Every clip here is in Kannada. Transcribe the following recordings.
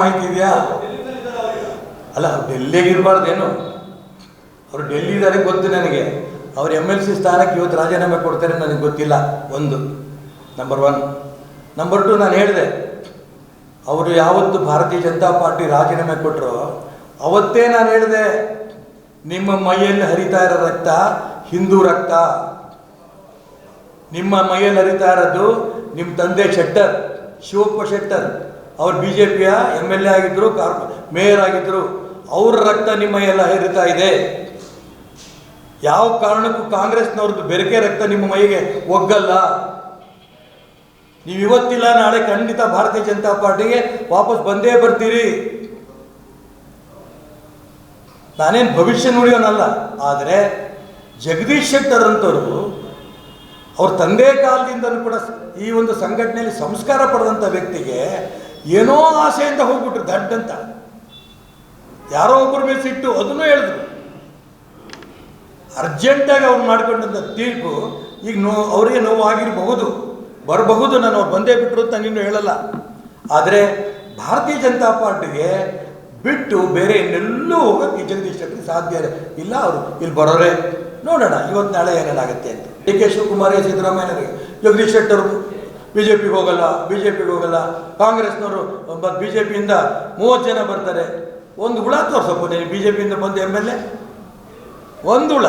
ಮಾಹಿತಿ ಇದೆಯಾ? ಅಲ್ಲ ಡೆಲ್ಲಿಗೆ ಇರಬಾರ್ದೇನು? ಅವರು ಡೆಲ್ಲಿ ಇದ್ದಾರೆ ಗೊತ್ತು ನನಗೆ. ಅವ್ರು ಎಂ ಎಲ್ ಸಿ ಸ್ಥಾನಕ್ಕೆ ಇವತ್ತು ರಾಜೀನಾಮೆ ಕೊಡ್ತಾರೆ ನನಗೆ ಗೊತ್ತಿಲ್ಲ. ಒಂದು ನಂಬರ್ ಒನ್ ನಂಬರ್ ಟು ನಾನು ಹೇಳಿದೆ, ಅವರು ಯಾವತ್ತು ಭಾರತೀಯ ಜನತಾ ಪಾರ್ಟಿ ರಾಜೀನಾಮೆ ಕೊಟ್ಟರು ಅವತ್ತೇ ನಾನು ಹೇಳಿದೆ, ನಿಮ್ಮ ಮೈಯಲ್ಲಿ ಹರಿತಾ ಇರೋ ರಕ್ತ ಹಿಂದೂ ರಕ್ತ. ನಿಮ್ಮ ಮೈಯಲ್ಲಿ ಹರಿತಾ ಇರೋದು ನಿಮ್ಮ ತಂದೆ ಶೆಟ್ಟರ್, ಶಿವಪ್ಪ ಶೆಟ್ಟರ್. ಅವ್ರು ಬಿ ಜೆ ಪಿಯ ಎಂ ಎಲ್ ಎ ಆಗಿದ್ದರು ಕಾರ್ ಮೇಯರ್ ಆಗಿದ್ದರು ಅವ್ರ ರಕ್ತ ನಿಮ್ಮ ಎಲ್ಲ ಹರಿತಾ ಇದೆ. ಯಾವ ಕಾರಣಕ್ಕೂ ಕಾಂಗ್ರೆಸ್ನವ್ರದ್ದು ಬೆರಕೆ ರಕ್ತ ನಿಮ್ಮ ಮೈಗೆ ಒಗ್ಗಲ್ಲ. ನೀವು ಇವತ್ತಿಲ್ಲ, ನಾಳೆ ಖಂಡಿತ ಭಾರತೀಯ ಜನತಾ ಪಾರ್ಟಿಗೆ ವಾಪಸ್ ಬಂದೇ ಬರ್ತೀರಿ. ನಾನೇನು ಭವಿಷ್ಯ ನುಡಿಯೋನಲ್ಲ, ಆದರೆ ಜಗದೀಶ್ ಶೆಟ್ಟರ್ ಅಂತವರು ಅವ್ರ ತಂದೆ ಕಾಲದಿಂದಲೂ ಕೂಡ ಈ ಒಂದು ಸಂಘಟನೆಯಲ್ಲಿ ಸಂಸ್ಕಾರ ಪಡೆದಂಥ ವ್ಯಕ್ತಿಗೆ ಏನೋ ಆಸೆಯಿಂದ ಹೋಗ್ಬಿಟ್ರು ದಡ್ಡ ಅಂತ ಯಾರೋ ಒಬ್ಬರು ಮೇಲೆ ಸಿಟ್ಟು, ಅದನ್ನು ಹೇಳಿದ್ರು. ಅರ್ಜೆಂಟಾಗಿ ಅವ್ರು ಮಾಡ್ಕೊಂಡಂಥ ತೀರ್ಪು ಈಗ ನೋ, ಅವರಿಗೆ ನೋವು ಆಗಿರಬಹುದು ಬರಬಹುದು, ನಾನು ಅವ್ರು ಬಂದೇ ಬಿಟ್ಟರು ಅಂತ ನೀನು ಹೇಳಲ್ಲ. ಆದರೆ ಭಾರತೀಯ ಜನತಾ ಪಾರ್ಟಿಗೆ ಬಿಟ್ಟು ಬೇರೆ ಇನ್ನೆಲ್ಲೂ ಹೋಗೋಕ್ಕೆ ಜಗದೀಶ್ ಶೆಟ್ಟರ್ ಸಾಧ್ಯ ಇಲ್ಲ. ಅವರು ಇಲ್ಲಿ ಬರೋರೆ. ನೋಡೋಣ, ಇವತ್ತು ನಾಳೆ ಏನೇನಾಗುತ್ತೆ ಅಂತ. ಡಿ ಕೆ ಶಿವಕುಮಾರ್ ಸಿದ್ದರಾಮಯ್ಯನವರಿಗೆ. ಜಗದೀಶ್ ಶೆಟ್ಟರ್ ಬಿ ಜೆ ಪಿಗೆ ಹೋಗಲ್ಲ ಬಿ ಜೆ ಪಿಗೆ ಹೋಗಲ್ಲ. ಕಾಂಗ್ರೆಸ್ನವರು ಮತ್ತು ಬಿ ಜೆ ಪಿಯಿಂದ ಮೂವತ್ತು ಜನ ಬರ್ತಾರೆ. ಒಂದು ಹುಳ ತೋರಿಸಬಹುದು ನೀನು ಬಿ ಜೆ ಪಿಯಿಂದ ಬಂದು ಎಂ ಎಲ್ ಎ ಒಂದು ಹುಳ.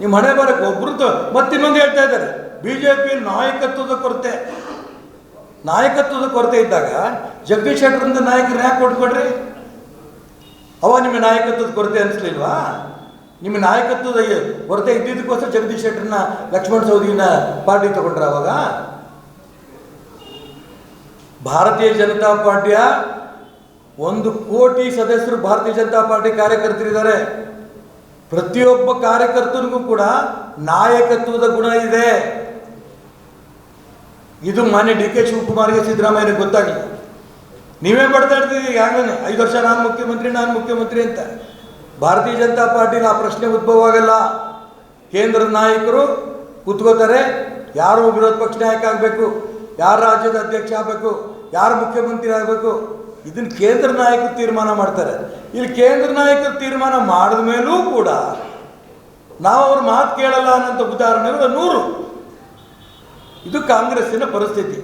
ನಿಮ್ಮ ಹಣೆ ಬರಕ್ಕೆ ಒಬ್ರು ಮತ್ತೆ ಮತ್ತಿನ್ನೊಂದು ಹೇಳ್ತಾ ಇದ್ದಾರೆ. ಬಿ ಜೆ ಪಿ ನಾಯಕತ್ವದ ಕೊರತೆ. ನಾಯಕತ್ವದ ಕೊರತೆ ಇದ್ದಾಗ ಜಗದೀಶ್ ಶೆಟ್ಟರಿಂದ ನಾಯಕರು ಯಾಕೆ ಕೊಟ್ಕೊಡ್ರಿ ಅವ ನಿಮ್ಮ ನಾಯಕತ್ವದ ಕೊರತೆ ಅನಿಸ್ಲಿಲ್ವಾ? ನಿಮ್ಮ ನಾಯಕತ್ವದ ಕೊರತೆ ಇದ್ದಿದ್ದಕ್ಕೋಸ್ಕರ ಜಗದೀಶ್ ಶೆಟ್ಟರ್ನ ಲಕ್ಷ್ಮಣ್ ಸೌದಿನ ಪಾರ್ಟಿ ತಗೊಂಡ್ರ ಅವಾಗ? ಭಾರತೀಯ ಜನತಾ ಪಾರ್ಟಿಯ ಒಂದು ಕೋಟಿ ಸದಸ್ಯರು ಭಾರತೀಯ ಜನತಾ ಪಾರ್ಟಿ ಕಾರ್ಯಕರ್ತರಿದ್ದಾರೆ. ಪ್ರತಿಯೊಬ್ಬ ಕಾರ್ಯಕರ್ತನಿಗೂ ಕೂಡ ನಾಯಕತ್ವದ ಗುಣ ಇದೆ. ಇದು ಮಾನ್ಯ ಡಿ ಕೆ ಶಿವಕುಮಾರ್ಗೆ ಸಿದ್ದರಾಮಯ್ಯ ಗೊತ್ತಾಗಲಿ ನೀವೇ ಬಡ್ದಾಡ್ತೀರಿ ಈಗಾಗಲೇ ಐದು ವರ್ಷ ನಾನು ಮುಖ್ಯಮಂತ್ರಿ ನಾನು ಮುಖ್ಯಮಂತ್ರಿ ಅಂತ. ಭಾರತೀಯ ಜನತಾ ಪಾರ್ಟಿಲಿ ಆ ಪ್ರಶ್ನೆ ಉದ್ಭವ ಆಗಲ್ಲ. ಕೇಂದ್ರದ ನಾಯಕರು ಕೂತ್ಕೋತಾರೆ. ಯಾರು ವಿರೋಧ ಪಕ್ಷ ನಾಯಕ ಆಗಬೇಕು? ಯಾರು ರಾಜ್ಯದ ಅಧ್ಯಕ್ಷ ಆಗಬೇಕು? ಯಾರು ಮುಖ್ಯಮಂತ್ರಿ ಆಗಬೇಕು? ಇದನ್ನು ಕೇಂದ್ರ ನಾಯಕರು ತೀರ್ಮಾನ ಮಾಡ್ತಾರೆ. ಇಲ್ಲಿ ಕೇಂದ್ರ ನಾಯಕರು ತೀರ್ಮಾನ ಮಾಡಿದ ಮೇಲೂ ಕೂಡ ನಾವು ಅವ್ರ ಮಾತು ಕೇಳಲ್ಲ ಅನ್ನೋಂಥ ಉದಾಹರಣೆಗಳು ನೂರು. ಇದು ಕಾಂಗ್ರೆಸ್ಸಿನ ಪರಿಸ್ಥಿತಿ.